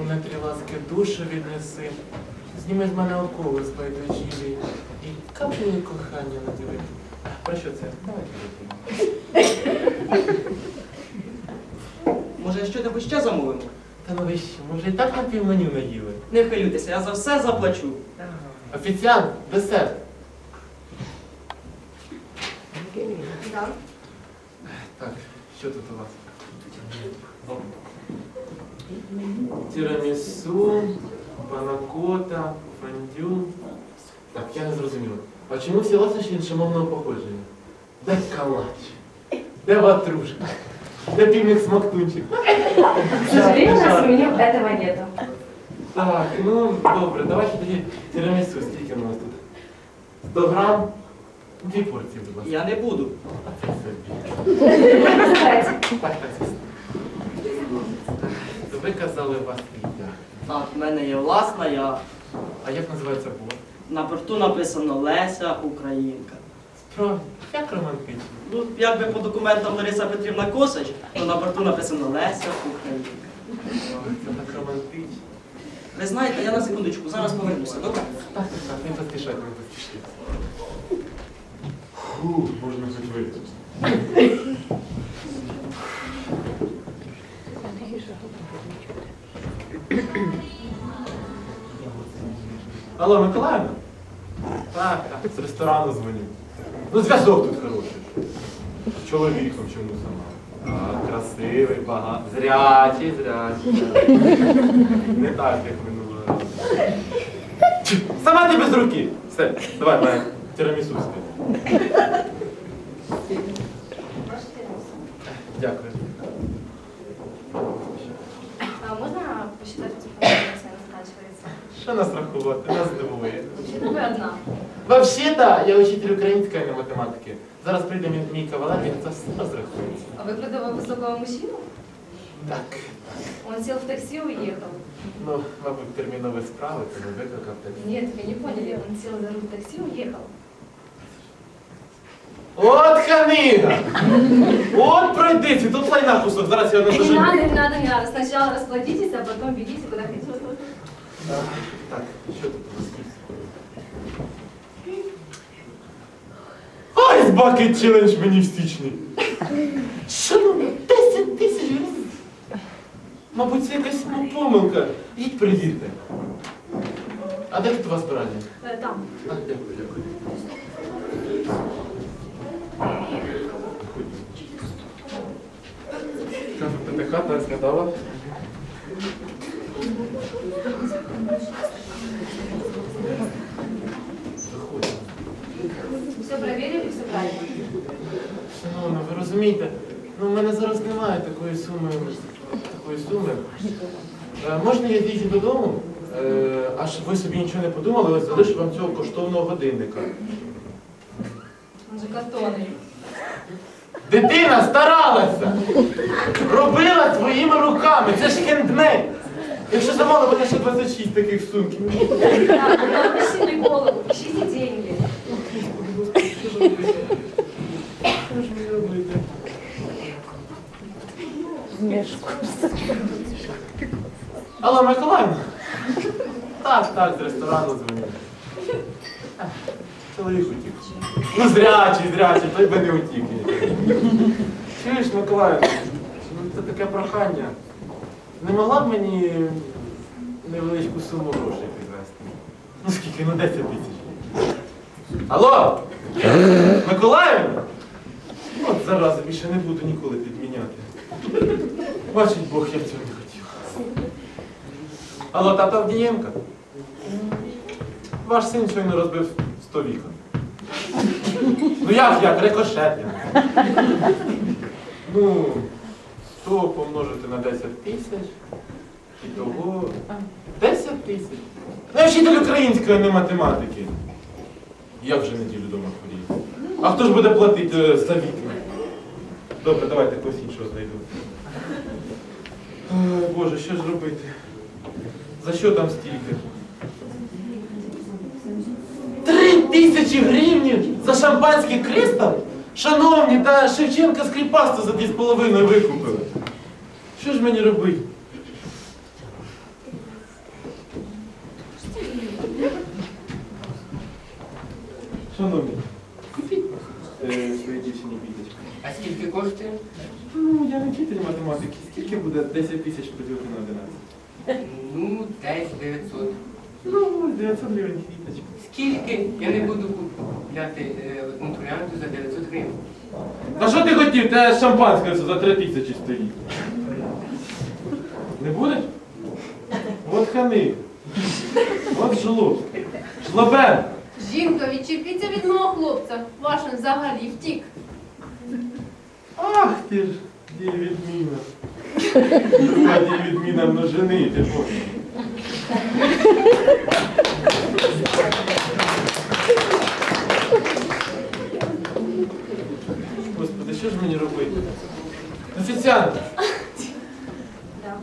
У нетрі ласки душу віднеси. Зніми з мене окови з байдужілі. І каплю кохання наділи. Про що це? Давайте вип'ємо. Може, що-небудь ще замовимо? Та ну ви що, ми і так на півменю наїли. Не хвилюйтеся, я за все заплачу. Офіціант, десерт. Так, що тут у вас? Тірамісу, панакота, фондю. Так, я не зрозуміла. А чому всі ласощі іншомовного походження? Де калач? Де ватрушка? Де півник смактунчик? К сожалению, у нас в меню этого нету. Так, ну добре, давайте тоді тірамісу. Скільки у нас тут? 100 грам? Дві порції, будь ласка. Я не буду. А це собі. Забирайте. Так, так, звісно. То ви казали, вас їдя. Так, в мене є власна, я А як називається борт? на борту написано Леся Українка. Справді, як романтично. Ну, якби по документам Лариса Петрівна Косач, то на борту написано Леся Українка. Ой, Це так романтично. Ви знаєте, я на секундочку, зараз повернуся, добре? Так, так, не поспішайте, не поспішайте. Фу, можна хоч вийти. Алло, Миколаївна? Так, так, з ресторану дзвоню. Ну, зв'язок тут хороший. З чоловіком чому сама? А, красивий, багатий. Зрячий, зрячий. Не так, як минулого разу. Сама ти без руки. Все, давай, давай, тирамісу. Дякую. Що нас рахувати? Нас здивує. Вообще-то вы одна. Вообще-то, я учитель української на математики. Зараз прийде мій, мій кавалер, він це все розрахується. А вы про того высокого мужчину? Так. Он сел в такси и уехал. Ну, мабуть, термінові справи, тому викликав таксі. Нет, вы не поняли. Он сел за руль такси и уехал. От ханига! От пройдиці, тут лайна кусок, зараз я не Не дожену. надо, не надо, не надо. Сначала расплатитесь, а потом бегите куда хотите. Так, що тут у нас є? Ай, бакет челендж мені в січні. Шановні, 10 тисяч гривень. Мабуть, це якась ну, помилка. Їдь перевірте. А де тут у вас збирання? Э, Там. А, дякую, дякую. Кажу, ПТХ так згадала. Все проверили, все правильно. Шановна, ви розумієте, ну в мене зараз немає такої суми. Такої суми. Е, можна я дійду додому, е, аж ви собі нічого не подумали, ось залишу вам цього коштовного годинника. Он же картонный. Дитина старалася! Робила своїми руками! Це ж хендмейд! Якщо замало, буде ще 26 таких сумків. Да, не ищите голову, ищите деньги. Що ж мені робити? Алло, Миколаївна? Так, так, з ресторану дзвоню. Ех, Чоловік утік. Ну, зрячий, зрячий, той би не утік. Чуєш, Миколаївна, ну це таке прохання. Не могла б мені невеличку суму грошей підвести? Ну скільки, ну 10 тисяч. Алло! Миколаївна? От зараза, більше не буду ніколи підміняти. Бачить Бог, я цього не хотів. Алло, тата Авдієнка? Ваш син щойно розбив 100 вікон. Ну як як, рикошет. я. Ну, 100 помножити на 10 тисяч. І того 10 тисяч. Ну, я вчитель української, не математики. Я вже неділю дома хворію. А хто ж буде платити е, за вікна? Добре, давайте когось іншого знайду. Ой, Боже, що ж робити? За що там стільки? Три тисячі гривнів за шампанський кристал? Шановні, та Шевченка скріпасту за 2,5 викупили. Що ж мені робити? Шановні, купіть. Е, а скільки коштує? Ну, я не вчитель математики. Скільки буде 10 тисяч поділити на 11? Ну, десь 900. Ну, 900 гривень квіточка. Скільки? Я не буду купувати купляти е, одну троянду за 900 гривень. Та що ти хотів? Те шампанське за 3 тисячі стоїть. Не будеш? От хани. От жлоб. Жлобен. Жінка, відчепіться від мого хлопця. Ваш він взагалі втік. Ах ти ж, дій відміна. Друга дій відміна множини, ти боже. що ж мені робити? Офіціант, Да.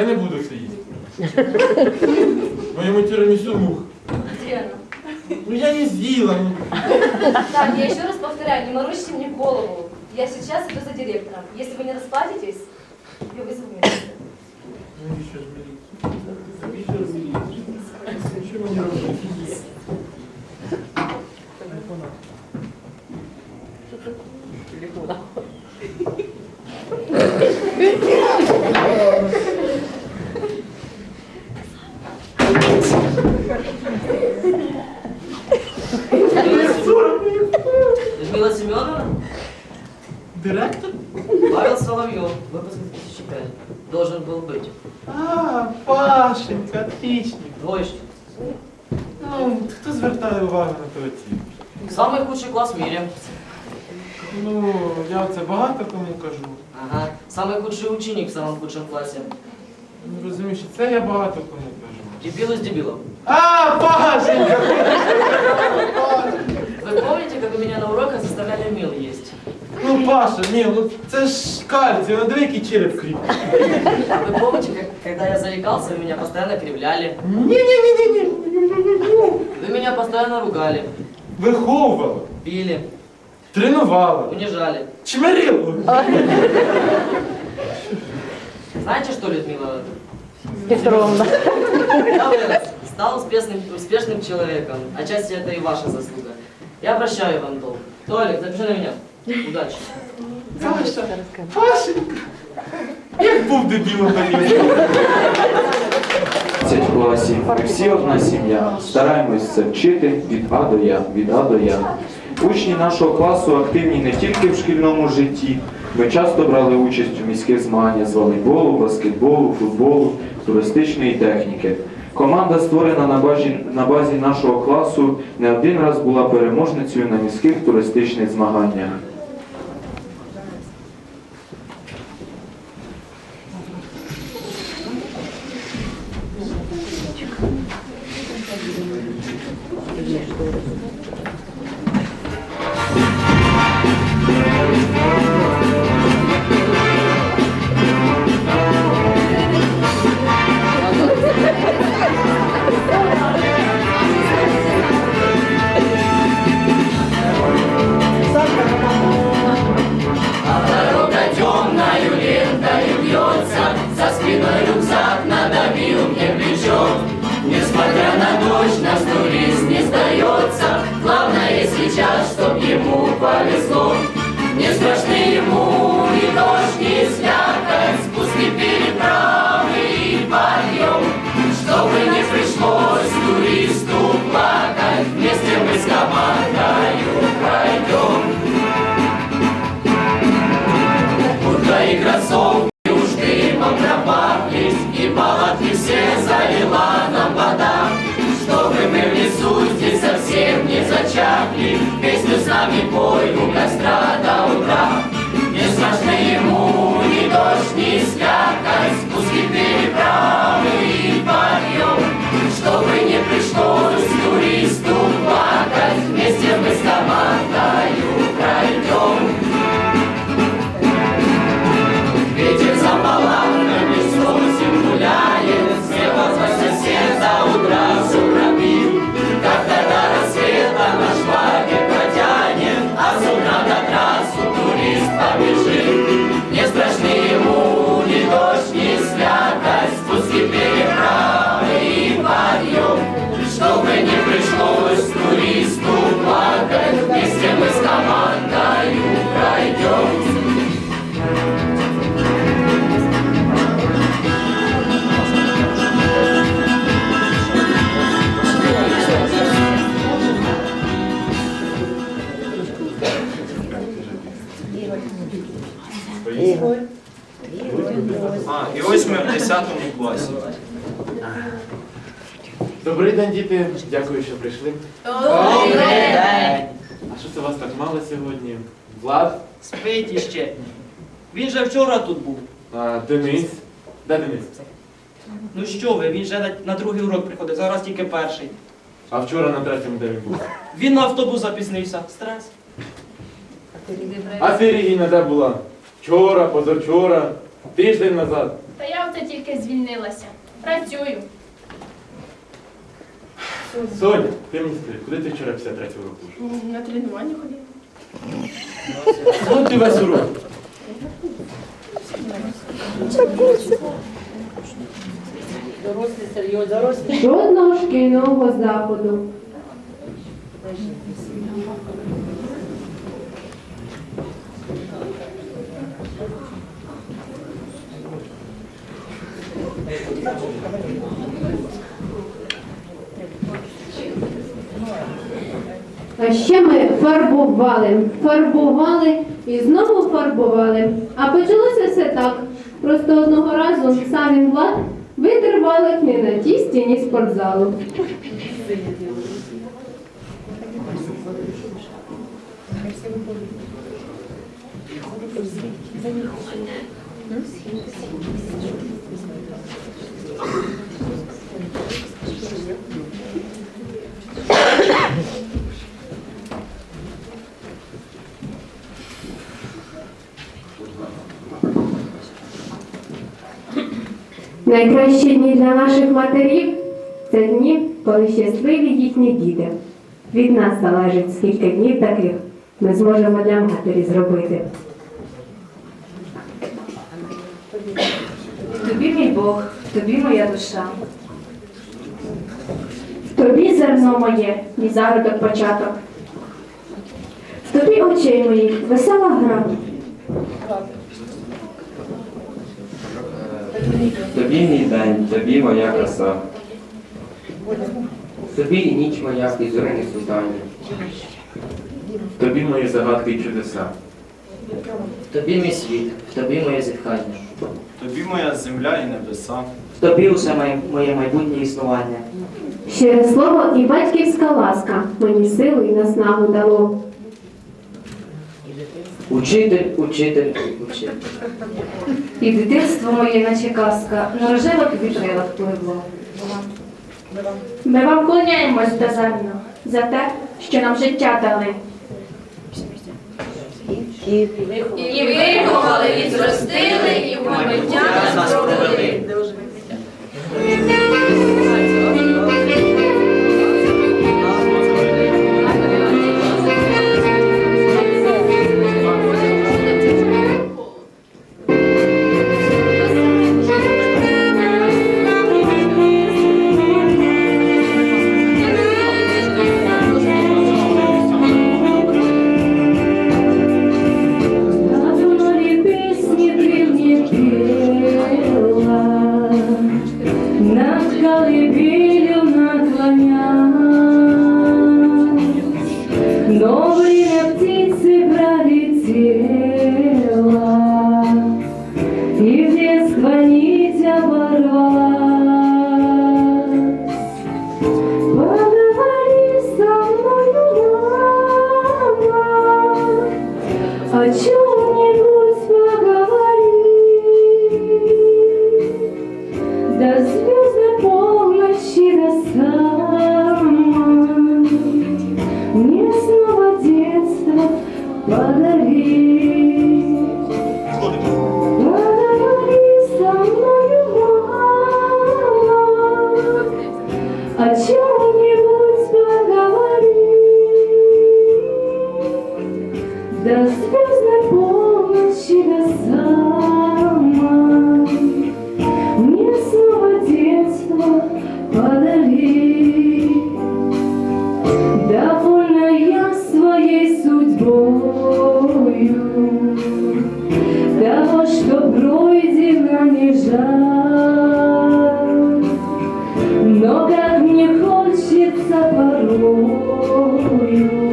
я не буду це їсти. Моєму тірамісу мух. Где она? Ну я не з'їла. ну. Так, я еще раз повторяю, не морочьте мне голову. Я сейчас иду за директором. Если вы не расплатитесь, я вызову милицию. Людмила Семеновна? Директор? Павел Соловьев, выпуск 2005. Должен был быть. А, Пашенька, отличник. Двоечник. Ну, хто звертає увагу на ту оцінку? Самый худший класс в мире. Ну, я це багато кому кажу. Ага. Самый худший ученик в самом худшем классе. Ну, розумієш, це я багато кому кажу. Дебил из дебилов. А, Пашенька! Вы помните, как вы меня на уроках заставляли мил есть? Ну, Паша, ні, ну це ж кальцій, ну диви, який череп кріпкий. А вы помните, как, когда я заикался, вы меня постоянно кривляли? Ні-ні-ні-ні-ні. Вы меня постоянно ругали, Виховувала, били, тренувала, унижали. чмирила. Знаете что, Людмила? Петровна. Я вырос, стал успешным, успешным человеком. Отчасти это и ваша заслуга. Я прощаю вам долг. Толик, запиши на меня. Удачи. Паша, Пашенька. Як був дебілом тоді. 10 класів. Ми всі одна сім'я. Стараємось це вчити від А до Я, від А до Я. Учні нашого класу активні не тільки в шкільному житті. Ми часто брали участь у міських змаганнях з волейболу, баскетболу, футболу, туристичної техніки. Команда, створена на базі, на базі нашого класу, не один раз була переможницею на міських туристичних змаганнях. Когда ему повезло. Не лагерь протянет, а Добрий день, діти. Дякую, що прийшли. Добрий день. А що це вас так мало сьогодні? Влад? Спить іще. Він же вчора тут був. А, Денис? Де Денис? Ну що ви, він же на, на другий урок приходив, зараз тільки перший. А вчора на третьому де він був? Він на автобус запізнився. Стрес. А ти, Регіна, де була? Вчора, позавчора, тиждень назад. Та я оце тільки звільнилася. Працюю. Соня, ти мені скажи, куди ти вчора після третього року? На тренування ходив. Ну ти весь урок. Жодного шкільного заходу. Ще ми фарбували, фарбували і знову фарбували. А почалося все так. Просто одного разу сам влад витер не на тій стіні спортзалу. Найкращі дні для наших матерів це дні, коли щасливі їхні діти. Від нас залежить, скільки днів таких ми зможемо для матері зробити. Тобі мій Бог, тобі моя душа. В тобі зерно моє, мій зародок початок. В тобі очей моїх весела гра. Тобі мій день, тобі моя краса. Тобі і ніч моя, і зоряне світання. Тобі мої загадки і чудеса. В тобі мій світ, в тобі моє зітхання. Тобі моя земля і небеса. В тобі усе моє, моє майбутнє існування. Щире слово і батьківська ласка мені силу і наснагу дало. Учитель, учитель, учитель. І дитинство моє, наче казка, на рожевих вітрилах пливло. Ми вам клоняємось безземно за те, що нам життя дали. І виховали, і зростили, і в майбуття нас провели. Yeah. 呃，七。you.